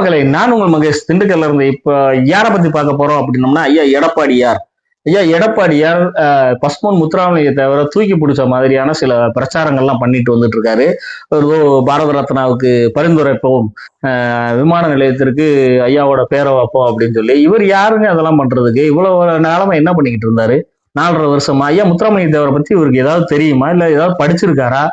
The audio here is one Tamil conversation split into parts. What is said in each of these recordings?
மகளே நான் உங்கள் மகேஷ் திண்டுக்கல்ல இருந்து இப்ப யாரை பத்தி பார்க்க போறோம் அப்படின்னம்னா ஐயா எடப்பாடியார். ஐயா எடப்பாடியார் பஸ்மோன் முத்துராமலிங்க தவிர தூக்கி பிடிச்ச மாதிரியான சில பிரச்சாரங்கள்லாம் பண்ணிட்டு வந்துட்டு இருக்காரு ஏதோ பாரத ரத்னாவுக்கு பரிந்துரைப்போம். விமான நிலையத்திற்கு ஐயாவோட பேரை வைப்போம் அப்படின்னு சொல்லி. இவர் யாருங்க அதெல்லாம் பண்றதுக்கு? இவ்வளவு நேரமா என்ன பண்ணிக்கிட்டு இருந்தாரு? நாலரை வருஷமா? ஐயா முத்துராமலிங்க தேவரை பத்தி இவருக்கு ஏதாவது தெரியுமா? இல்ல ஏதாவது படிச்சிருக்காரா?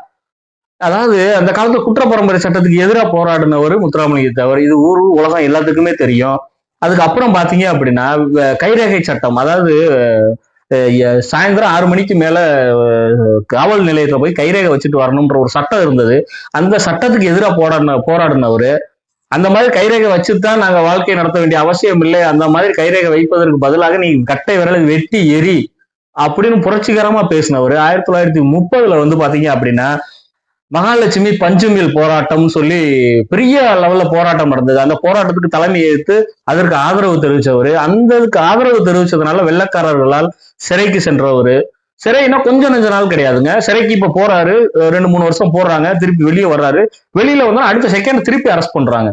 அதாவது அந்த காலத்துல குற்ற பரம்பரை சட்டத்துக்கு எதிராக போராடினவர் முத்துராமலிங்க தவிர. இது ஊர் உலகம் எல்லாத்துக்குமே தெரியும். அதுக்கப்புறம் பாத்தீங்க அப்படின்னா கைரேகை சட்டம். அதாவது சாயந்தரம் ஆறு மணிக்கு மேல காவல் நிலையத்துல போய் கைரேகை வச்சுட்டு வரணும்ன்ற ஒரு சட்டம் இருந்தது. அந்த சட்டத்துக்கு எதிராக போராடின போராடினவர் அந்த மாதிரி கைரேகை வச்சுதான் நாங்க வாழ்க்கையை நடத்த வேண்டிய அவசியம் இல்லை. அந்த மாதிரி கைரேகை வைப்பதற்கு பதிலாக நீ கட்டை விரலை வெட்டி எரி அப்படின்னு புரட்சிகரமா பேசினவர். ஆயிரத்தி தொள்ளாயிரத்தி முப்பதுல வந்து பாத்தீங்க அப்படின்னா மகாலட்சுமி பஞ்சுமில் போராட்டம்னு சொல்லி பெரிய லெவல்ல போராட்டம் நடந்தது. அந்த போராட்டத்துக்கு தலைமை ஏற்று அதற்கு ஆதரவு தெரிவிச்சவர். அந்ததுக்கு ஆதரவு தெரிவிச்சதுனால வெள்ளக்காரர்களால் சிறைக்கு சென்றவர். சிறைனா கொஞ்சம் நெஞ்ச நாள் கிடையாதுங்க. சிறைக்கு இப்ப போறாரு. ரெண்டு மூணு வருஷம் போடுறாங்க. திருப்பி வெளியே வர்றாரு. வெளியில வந்து அடுத்த செகண்ட் திருப்பி அரெஸ்ட் பண்றாங்க.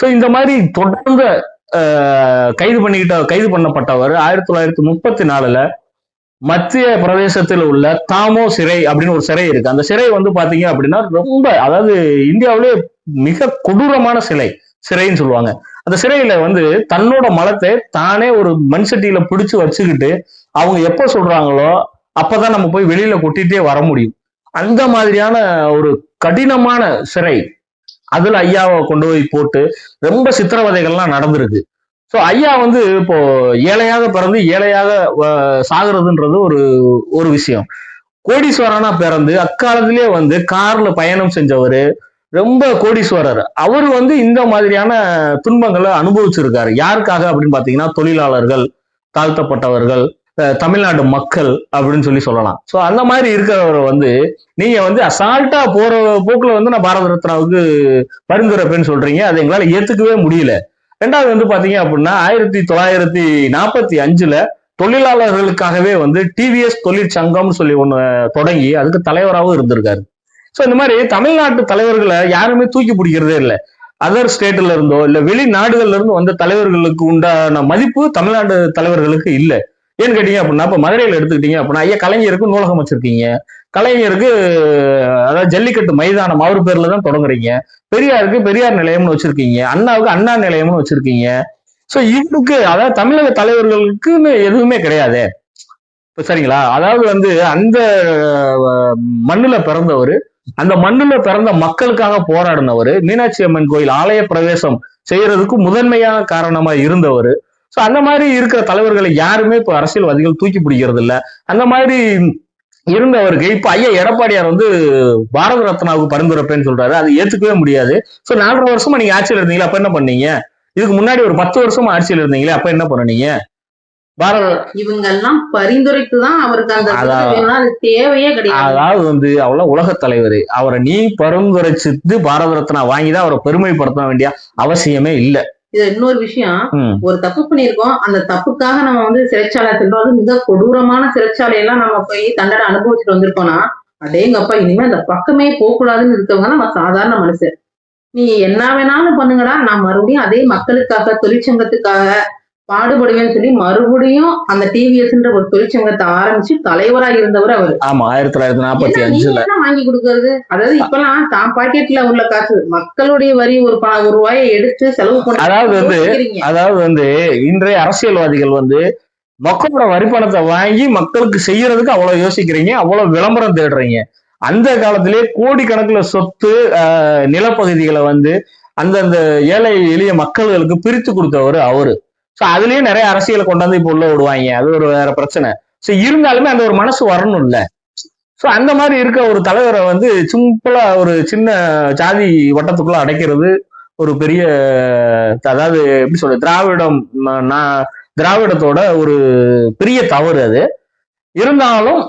ஸோ இந்த மாதிரி தொடர்ந்து கைது பண்ணிக்கிட்ட கைது பண்ணப்பட்டவர் ஆயிரத்தி தொள்ளாயிரத்தி முப்பத்தி நாலுல மத்திய பிரதேசத்தில் உள்ள தாமோ சிறை அப்படின்னு ஒரு சிறை இருக்கு. அந்த சிறை வந்து பாத்தீங்க அப்படின்னா ரொம்ப அதாவது இந்தியாவிலே மிக கொடூரமான சிலை சிறைன்னு சொல்லுவாங்க. அந்த சிறையில வந்து தன்னோட மலத்தை தானே ஒரு மண் சட்டியில பிடிச்சு வச்சுக்கிட்டு அவங்க எப்ப சொல்றாங்களோ அப்பதான் நம்ம போய் வெளியில கொட்டிட்டே வர முடியும். அந்த மாதிரியான ஒரு கடினமான சிறை அதுல ஐயாவை கொண்டு போய் போட்டு ரொம்ப சித்திரவதைகள்லாம் நடந்திருக்கு. ஸோ ஐயா வந்து இப்போ ஏழையாக பிறந்து ஏழையாக சாகிறதுன்றது சாகுறதுன்றது ஒரு ஒரு விஷயம். கோடீஸ்வரனா பிறந்து அக்காலத்திலே வந்து கார்ல பயணம் செஞ்சவர் ரொம்ப கோடீஸ்வரர். அவர் வந்து இந்த மாதிரியான துன்பங்களை அனுபவிச்சிருக்காரு. யாருக்காக அப்படின்னு பாத்தீங்கன்னா தொழிலாளர்கள் தாழ்த்தப்பட்டவர்கள் தமிழ்நாடு மக்கள் அப்படின்னு சொல்லி சொல்லலாம். ஸோ அந்த மாதிரி இருக்கிறவர் வந்து நீங்க வந்து அசால்ட்டா போற போக்குல வந்து நான் பாரத ரத்னாவுக்கு பரிந்துரைப்பேன்னு சொல்றீங்க. அதை எங்களால ஏத்துக்கவே முடியல. ரெண்டாவது வந்து பாத்தீங்க அப்படின்னா ஆயிரத்தி தொள்ளாயிரத்தி நாற்பத்தி அஞ்சுல தொழிலாளர்களுக்காகவே வந்து டிவிஎஸ் தொழிற்சங்கம்னு சொல்லி ஒண்ணு தொடங்கி அதுக்கு தலைவராகவும் இருந்திருக்காரு. ஸோ இந்த மாதிரி தமிழ்நாட்டு தலைவர்களை யாருமே தூக்கி பிடிக்கிறதே இல்லை. அதர் ஸ்டேட்ல இருந்தோ இல்ல வெளிநாடுகள்ல இருந்து வந்த தலைவர்களுக்கு உண்டான மதிப்பு தமிழ்நாடு தலைவர்களுக்கு இல்லை. ஏன்னு கேட்டீங்க அப்படின்னா இப்ப மதுரையில எடுத்துக்கிட்டீங்க அப்படின்னா ஐயா கலைஞருக்கு நூலகம் வச்சிருக்கீங்க. கலைஞருக்கு அதாவது ஜல்லிக்கட்டு மைதானம் அவர் பேர்ல தான் தொடங்குறீங்க. பெரியாருக்கு பெரியார் நிலையம்னு வச்சிருக்கீங்க. அண்ணாவுக்கு அண்ணா நிலையம்னு வச்சிருக்கீங்க. சோ இவருக்கு அதாவது தமிழக தலைவர்களுக்குன்னு எதுவுமே கிடையாது. சரிங்களா? அதாவது வந்து அந்த மண்ணுல பிறந்தவர் அந்த மண்ணுல பிறந்த மக்களுக்காக போராடினவர் மீனாட்சி அம்மன் கோயில் ஆலய பிரவேசம் செய்யறதுக்கு முதன்மையான காரணமா இருந்தவர். சோ அந்த மாதிரி இருக்கிற தலைவர்களை யாருமே இப்ப அரசியல்வாதிகள் தூக்கி பிடிக்கிறது இல்ல அந்த மாதிரி இருந்தவருக்கு இப்ப ஐயா எடப்பாடியார் வந்து பாரத ரத்னாவுக்கு பரிந்துரைப்பேன்னு சொல்றாரு. அது ஏத்துக்கவே முடியாது. சோ நாலரை வருஷமா நீங்க ஆட்சியில் இருந்தீங்களா? அப்ப என்ன பண்ணீங்க? இதுக்கு முன்னாடி ஒரு பத்து வருஷமா ஆட்சியில் இருந்தீங்களே அப்ப என்ன பண்ணீங்க? பாரத இவங்க எல்லாம் பரிந்துரைத்து தான் அவருக்கு அந்த தேவையே கிடையாது. அதாவது வந்து அவ்வளவு உலக தலைவர் அவரை நீ பரிந்துரைச்சிட்டு பாரத ரத்னா வாங்கி தான் அவரை பெருமைப்படுத்த வேண்டிய அவசியமே இல்ல. இது இன்னொரு விஷயம். ஒரு தப்பு பண்ணியிருக்கோம் அந்த தப்புக்காக நம்ம வந்து சிறைச்சாலை சென்றோம் அது மிக கொடூரமான சிறைச்சாலை எல்லாம் நம்ம போய் தண்டனை அனுபவிச்சுட்டு வந்திருக்கோம்னா அடேங்கப்பா இனிமே அந்த பக்கமே போக கூடாதுன்னு இருக்கவங்க நம்ம சாதாரண மனுஷன் நீ என்ன வேணாலும் பண்ணுங்கடா நான் மறுபடியும் அதே மக்களுக்காக தொழிற்சங்கத்துக்காக பாடுபடுவேன்னு சொல்லி மறுபடியும் அந்த டிவிஎஸ்ன்ற ஒரு தொழிற்சங்கத்தை ஆரம்பிச்சு தலைவரா இருந்தவர் அவர். ஆமா ஆயிரத்தி தொள்ளாயிரத்தி நாற்பத்தி அஞ்சுல. வாங்கி கொடுக்கறது? அதாவது இப்பெல்லாம் தான் பாக்கெட்ல உள்ள காசு மக்களுடைய வரி ஒரு ஒரு ரூபாயை எடுத்து செலவு பண்ணி அதாவது வந்து. அதாவது வந்து இன்றைய அரசியல்வாதிகள் வந்து மக்களோட வரிப்பணத்தை வாங்கி மக்களுக்கு செய்யறதுக்கு அவ்வளவு யோசிக்கிறீங்க அவ்வளவு விளம்பரம் தேடுறீங்க. அந்த காலத்திலே கோடிக்கணக்குல சொத்து நிலப்பகுதிகளை வந்து அந்தந்த ஏழை எளிய மக்களுக்கு பிரித்து கொடுத்தவர் அவரு. ஸோ அதுலயே நிறைய அரசியலை கொண்டாந்து இப்போ உள்ள விடுவாங்க. அது ஒரு வேற பிரச்சனை. ஸோ இருந்தாலுமே அந்த ஒரு மனசு வரணும் இல்லை ஸோ அந்த மாதிரி இருக்க ஒரு தலைவரை வந்து சிம்பிளா ஒரு சின்ன ஜாதி வட்டத்துக்குள்ள அடைக்கிறது ஒரு பெரிய அதாவது எப்படி சொல்ற திராவிடம் நான் திராவிடத்தோட ஒரு பெரிய தவறு அது. இருந்தாலும்